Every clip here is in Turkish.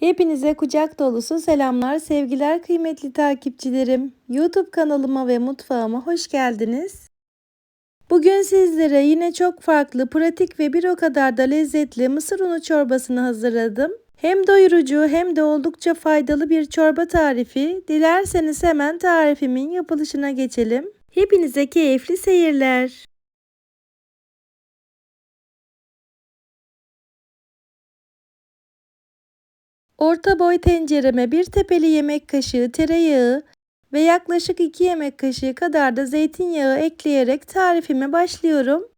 Hepinize kucak dolusu selamlar, sevgiler kıymetli takipçilerim. YouTube kanalıma ve mutfağıma hoş geldiniz. Bugün sizlere yine çok farklı, pratik ve bir o kadar da lezzetli mısır unu çorbasını hazırladım. Hem doyurucu hem de oldukça faydalı bir çorba tarifi. Dilerseniz hemen tarifimin yapılışına geçelim. Hepinize keyifli seyirler. Orta boy tencereme bir tepeli yemek kaşığı tereyağı ve yaklaşık 2 yemek kaşığı kadar da zeytinyağı ekleyerek tarifime başlıyorum.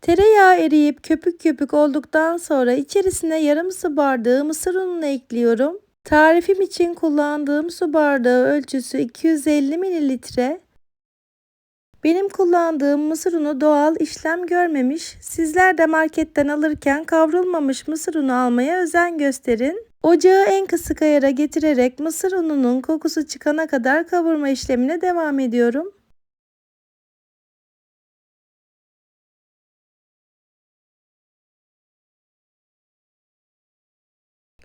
Tereyağı eriyip köpük köpük olduktan sonra içerisine yarım su bardağı mısır ununu ekliyorum. Tarifim için kullandığım su bardağı ölçüsü 250 mililitre. Benim kullandığım mısır unu doğal işlem görmemiş. Sizler de marketten alırken kavrulmamış mısır unu almaya özen gösterin. Ocağı en kısık ayara getirerek mısır ununun kokusu çıkana kadar kavurma işlemine devam ediyorum.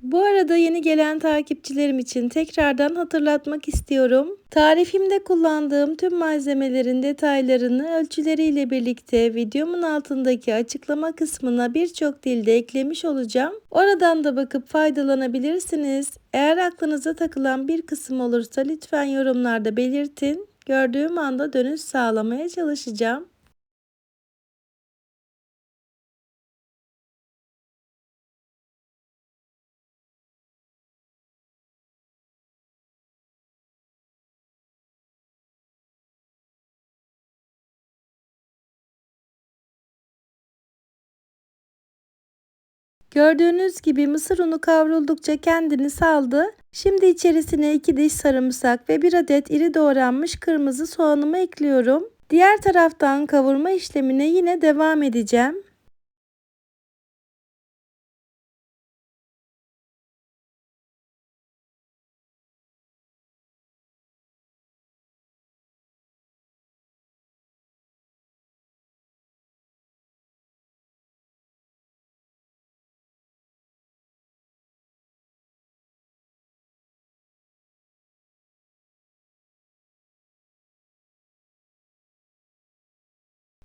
Bu arada yeni gelen takipçilerim için tekrardan hatırlatmak istiyorum. Tarifimde kullandığım tüm malzemelerin detaylarını ölçüleriyle birlikte videomun altındaki açıklama kısmına birçok dilde eklemiş olacağım. Oradan da bakıp faydalanabilirsiniz. Eğer aklınıza takılan bir kısım olursa lütfen yorumlarda belirtin. Gördüğüm anda dönüş sağlamaya çalışacağım. Gördüğünüz gibi mısır unu kavruldukça kendini saldı. Şimdi içerisine 2 diş sarımsak ve 1 adet iri doğranmış kırmızı soğanımı ekliyorum. Diğer taraftan kavurma işlemine yine devam edeceğim.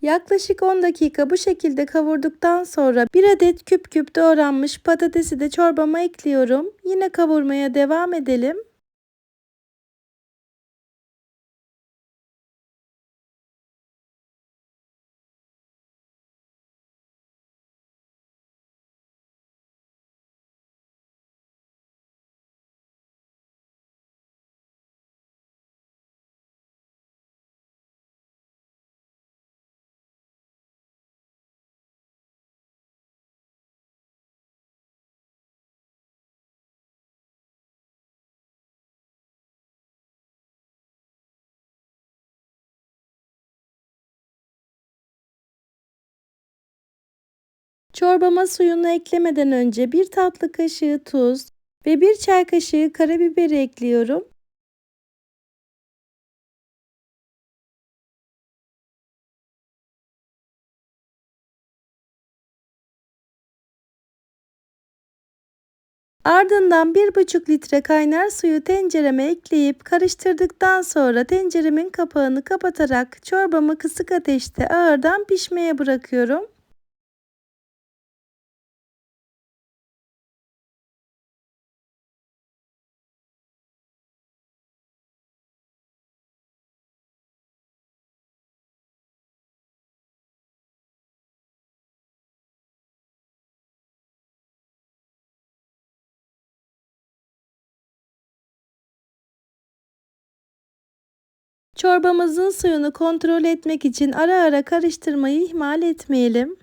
Yaklaşık 10 dakika bu şekilde kavurduktan sonra bir adet küp küp doğranmış patatesi de çorbama ekliyorum. Yine kavurmaya devam edelim. Çorbama suyunu eklemeden önce bir tatlı kaşığı tuz ve bir çay kaşığı karabiber ekliyorum. Ardından 1,5 litre kaynar suyu tencereme ekleyip karıştırdıktan sonra tenceremin kapağını kapatarak çorbamı kısık ateşte ağırdan pişmeye bırakıyorum. Çorbamızın suyunu kontrol etmek için ara ara karıştırmayı ihmal etmeyelim.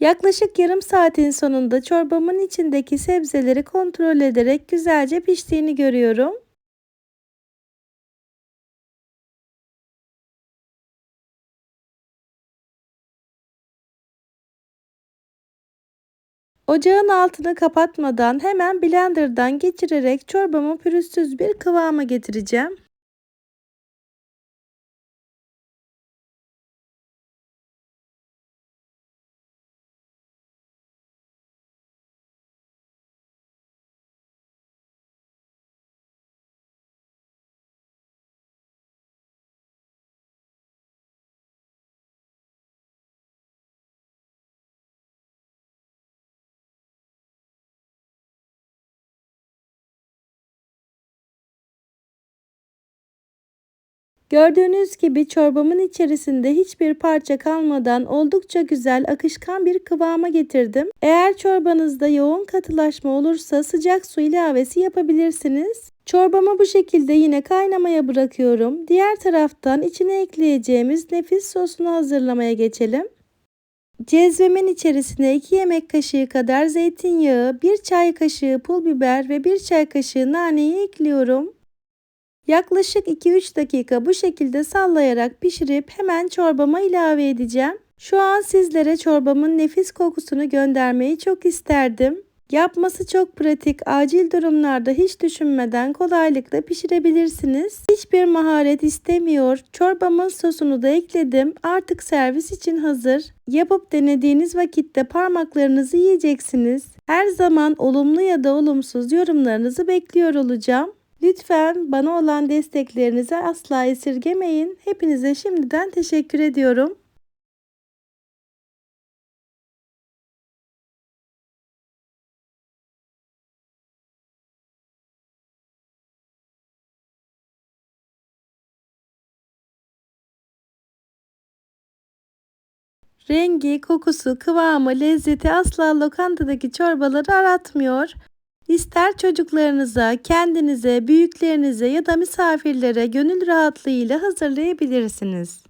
Yaklaşık yarım saatin sonunda çorbamın içindeki sebzeleri kontrol ederek güzelce piştiğini görüyorum. Ocağın altını kapatmadan hemen blenderdan geçirerek çorbamı pürüzsüz bir kıvama getireceğim. Gördüğünüz gibi çorbamın içerisinde hiçbir parça kalmadan oldukça güzel akışkan bir kıvama getirdim. Eğer çorbanızda yoğun katılaşma olursa sıcak su ilavesi yapabilirsiniz. Çorbamı bu şekilde yine kaynamaya bırakıyorum. Diğer taraftan içine ekleyeceğimiz nefis sosunu hazırlamaya geçelim. Cezvemin içerisine 2 yemek kaşığı kadar zeytinyağı, 1 çay kaşığı pul biber ve 1 çay kaşığı naneyi ekliyorum. Yaklaşık 2-3 dakika bu şekilde sallayarak pişirip hemen çorbama ilave edeceğim. Şu an sizlere çorbamın nefis kokusunu göndermeyi çok isterdim. Yapması çok pratik, acil durumlarda hiç düşünmeden kolaylıkla pişirebilirsiniz. Hiçbir maharet istemiyor. Çorbamın sosunu da ekledim. Artık servis için hazır. Yapıp denediğiniz vakitte parmaklarınızı yiyeceksiniz. Her zaman olumlu ya da olumsuz yorumlarınızı bekliyor olacağım. Lütfen bana olan desteklerinizi asla esirgemeyin. Hepinize şimdiden teşekkür ediyorum. Rengi, kokusu, kıvamı, lezzeti asla lokantadaki çorbaları aratmıyor. İster çocuklarınıza, kendinize, büyüklerinize ya da misafirlere gönül rahatlığıyla hazırlayabilirsiniz.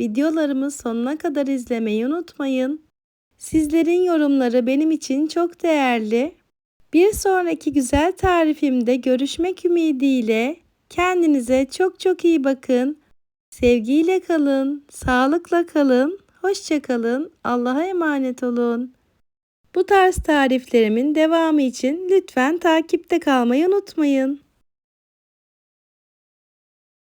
Videolarımı sonuna kadar izlemeyi unutmayın. Sizlerin yorumları benim için çok değerli. Bir sonraki güzel tarifimde görüşmek ümidiyle kendinize çok çok iyi bakın. Sevgiyle kalın, sağlıkla kalın, hoşça kalın, Allah'a emanet olun. Bu tarz tariflerimin devamı için lütfen takipte kalmayı unutmayın.